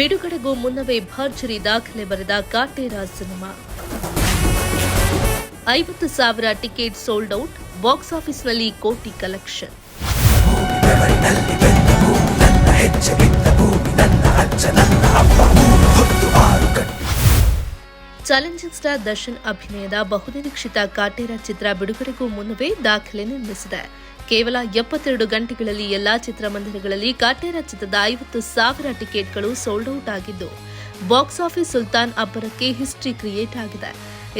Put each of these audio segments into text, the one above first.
ಬಿಡುಗಡೆಗೂ ಮುನ್ನವೇ ಭರ್ಜರಿ ದಾಖಲೆ ಬರೆದ ಕಾಟೇರ ಸಿನಿಮಾ. ಐವತ್ತು ಸಾವಿರ ಟಿಕೆಟ್ ಸೋಲ್ಡ್ ಔಟ್, ಬಾಕ್ಸ್ ಆಫೀಸ್ನಲ್ಲಿ ಕೋಟಿ ಕಲೆಕ್ಷನ್. ಚಾಲೆಂಜಿಂಗ್ ಸ್ಟಾರ್ ದರ್ಶನ್ ಅಭಿನಯದ ಬಹುನಿರೀಕ್ಷಿತ ಕಾಟೇರ ಚಿತ್ರ ಬಿಡುಗಡೆಗೂ ಮುನ್ನವೇ ದಾಖಲೆ ನಿರ್ಮಿಸಿದೆ. ಕೇವಲ ಎಪ್ಪತ್ತೆರಡು ಗಂಟೆಗಳಲ್ಲಿ ಎಲ್ಲಾ ಚಿತ್ರಮಂದಿರಗಳಲ್ಲಿ ಕಾಟೇರ ಚಿತ್ರದ ಐವತ್ತು ಸಾವಿರ ಟಿಕೆಟ್ಗಳು ಸೋಲ್ಡ್ ಔಟ್ ಆಗಿದ್ದು, ಬಾಕ್ಸ್ ಆಫೀಸ್ ಸುಲ್ತಾನ್ ಅಬ್ಬರಕ್ಕೆ ಹಿಸ್ಟ್ರಿ ಕ್ರಿಯೇಟ್ ಆಗಿದೆ.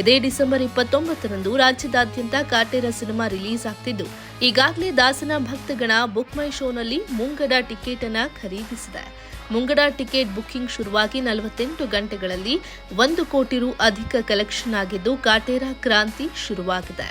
ಇದೇ ಡಿಸೆಂಬರ್ ಇಪ್ಪತ್ತೊಂಬತ್ತರಂದು ರಾಜ್ಯದಾದ್ಯಂತ ಕಾಟೇರ ಸಿನಿಮಾ ರಿಲೀಸ್ ಆಗ್ತಿದ್ದು, ಈಗಾಗಲೇ ದಾಸನ ಭಕ್ತಗಣ ಬುಕ್ ಮೈ ಶೋನಲ್ಲಿ ಮುಂಗಡ ಟಿಕೆಟ್ ಅನ್ನ ಖರೀದಿಸಿದೆ. ಮುಂಗಡ ಟಿಕೆಟ್ ಬುಕ್ಕಿಂಗ್ ಶುರುವಾಗಿ ನಲವತ್ತೆಂಟು ಗಂಟೆಗಳಲ್ಲಿ ಒಂದು ಕೋಟಿ ರು ಅಧಿಕ ಕಲೆಕ್ಷನ್ ಆಗಿದ್ದು, ಕಾಟೇರ ಕ್ರಾಂತಿ ಶುರುವಾಗಿದೆ.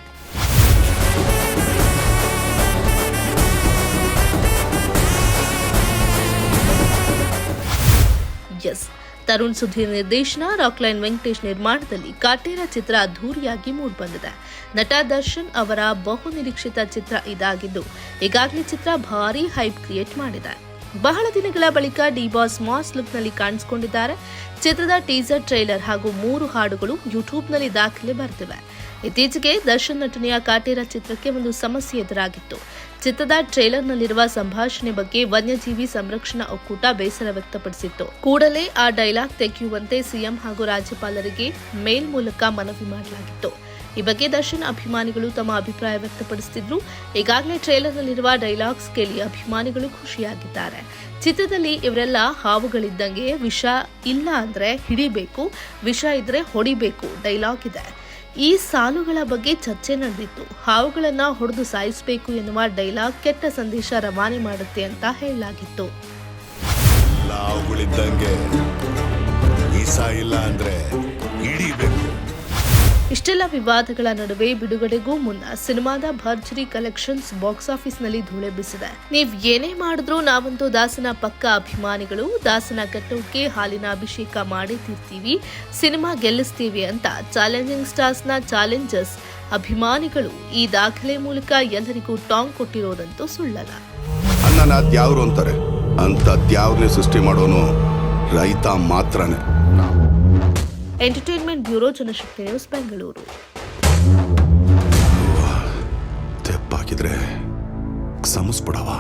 ಎಸ್. ತರುಣ್ ಸುಧೀರ್ ನಿರ್ದೇಶನ ರಾಕ್ಲೈನ್ ವೆಂಕಟೇಶ್ ನಿರ್ಮಾಣದಲ್ಲಿ ಕಾಟೇರ ಚಿತ್ರ ಅದ್ಧೂರಿಯಾಗಿ ಮೂಡ್ಬಂದಿದೆ. ನಟ ದರ್ಶನ್ ಅವರ ಬಹು ನಿರೀಕ್ಷಿತ ಚಿತ್ರ ಇದಾಗಿದ್ದು, ಈಗಾಗಲೇ ಚಿತ್ರ ಭಾರೀ ಹೈಪ್ ಕ್ರಿಯೇಟ್ ಮಾಡಿದೆ. ಬಹಳ ದಿನಗಳ ಬಳಿಕ ಡಿ ಬಾಸ್ ಮಾಸ್ ಲುಕ್ನಲ್ಲಿ ಕಾಣಿಸಿಕೊಂಡಿದ್ದಾರೆ. ಚಿತ್ರದ ಟೀಸರ್, ಟ್ರೈಲರ್ ಹಾಗೂ ಮೂರು ಹಾಡುಗಳು ಯೂಟ್ಯೂಬ್ನಲ್ಲಿ ದಾಖಲೆ ಬರ್ತಿವೆ ಇತ್ತೀಚೆಗೆ ದರ್ಶನ್ ನಟನೆಯ ಕಾಟೇರ ಚಿತ್ರಕ್ಕೆ ಒಂದು ಸಮಸ್ಯೆ ಎದುರಾಗಿತ್ತು. ಚಿತ್ರದ ಟ್ರೇಲರ್ನಲ್ಲಿರುವ ಸಂಭಾಷಣೆ ಬಗ್ಗೆ ವನ್ಯಜೀವಿ ಸಂರಕ್ಷಣಾ ಒಕ್ಕೂಟ ಬೇಸರ ವ್ಯಕ್ತಪಡಿಸಿತ್ತು. ಕೂಡಲೇ ಆ ಡೈಲಾಗ್ ತೆಗೆಯುವಂತೆ ಸಿಎಂ ಹಾಗೂ ರಾಜ್ಯಪಾಲರಿಗೆ ಮೇಲ್ ಮೂಲಕ ಮನವಿ ಮಾಡಲಾಗಿತ್ತು. ಈ ಬಗ್ಗೆ ದರ್ಶನ್ ಅಭಿಮಾನಿಗಳು ತಮ್ಮ ಅಭಿಪ್ರಾಯ ವ್ಯಕ್ತಪಡಿಸುತ್ತಿದ್ರು ಈಗಾಗಲೇ ಟ್ರೇಲರ್ನಲ್ಲಿರುವ ಡೈಲಾಗ್ಸ್ ಕೇಳಿ ಅಭಿಮಾನಿಗಳು ಖುಷಿಯಾಗಿದ್ದಾರೆ. ಚಿತ್ರದಲ್ಲಿ ಇವರೆಲ್ಲ ಹಾವುಗಳಿದ್ದಂಗೆ ವಿಷ ಇಲ್ಲ ಅಂದ್ರೆ ಹಿಡಿಬೇಕು, ವಿಷ ಇದ್ರೆ ಹೊಡಿಬೇಕು ಡೈಲಾಗ್ ಇದೆ. ಈ ಸಾಲುಗಳ ಬಗ್ಗೆ ಚರ್ಚೆ ನಡೆದಿತ್ತು. ಹಾವುಗಳನ್ನ ಹೊಡೆದು ಸಾಯಿಸಬೇಕು ಎನ್ನುವ ಡೈಲಾಗ್ ಕೆಟ್ಟ ಸಂದೇಶ ರವಾನೆ ಮಾಡುತ್ತೆ ಅಂತ ಹೇಳಲಾಗಿತ್ತು. ನಾವುಗಳಿದ್ದಂಗೆ ಈಸ ಇಲ್ಲ ಅಂದ್ರೆ ಇಷ್ಟೆಲ್ಲ ವಿವಾದಗಳ ನಡುವೆ ಬಿಡುಗಡೆಗೂ ಮುನ್ನ ಸಿನಿಮಾದ ಭರ್ಜರಿ ಕಲೆಕ್ಷನ್ಸ್ ಬಾಕ್ಸ್ ಆಫೀಸ್ನಲ್ಲಿ ಧೂಳೆಬ್ಬಿಸಿದೆ ನೀವ್ ಏನೇ ಮಾಡಿದ್ರೂ ನಾವಂತೂ ದಾಸನ ಪಕ್ಕ ಅಭಿಮಾನಿಗಳು, ದಾಸನ ಕಟ್ಟೋಕೆ ಹಾಲಿನ ಅಭಿಷೇಕ ಮಾಡಿತಿರ್ತೀವಿ ಸಿನಿಮಾ ಗೆಲ್ಲಿಸ್ತೀವಿ ಅಂತ ಚಾಲೆಂಜಿಂಗ್ ಸ್ಟಾರ್ಸ್ನ ಚಾಲೆಂಜರ್ಸ್ ಅಭಿಮಾನಿಗಳು ಈ ದಾಖಲೆ ಮೂಲಕ ಎಲ್ಲರಿಗೂ ಟಾಂಗ್ ಕೊಟ್ಟಿರೋದಂತೂ ಸುಳ್ಳಲ್ಲ. ಅನ್ನನ ದ್ಯಾವ್ರು ಅಂತಾರೆ ಅಂತ ದ್ಯಾವ್ರನ್ನೇ ಸೃಷ್ಟಿ ಮಾಡೋನು ರೈತ ಮಾತ್ರನೇ. Entertainment bureau Janashakti news Bengaluru. ಸಮಸ್ಬಿಡವಾ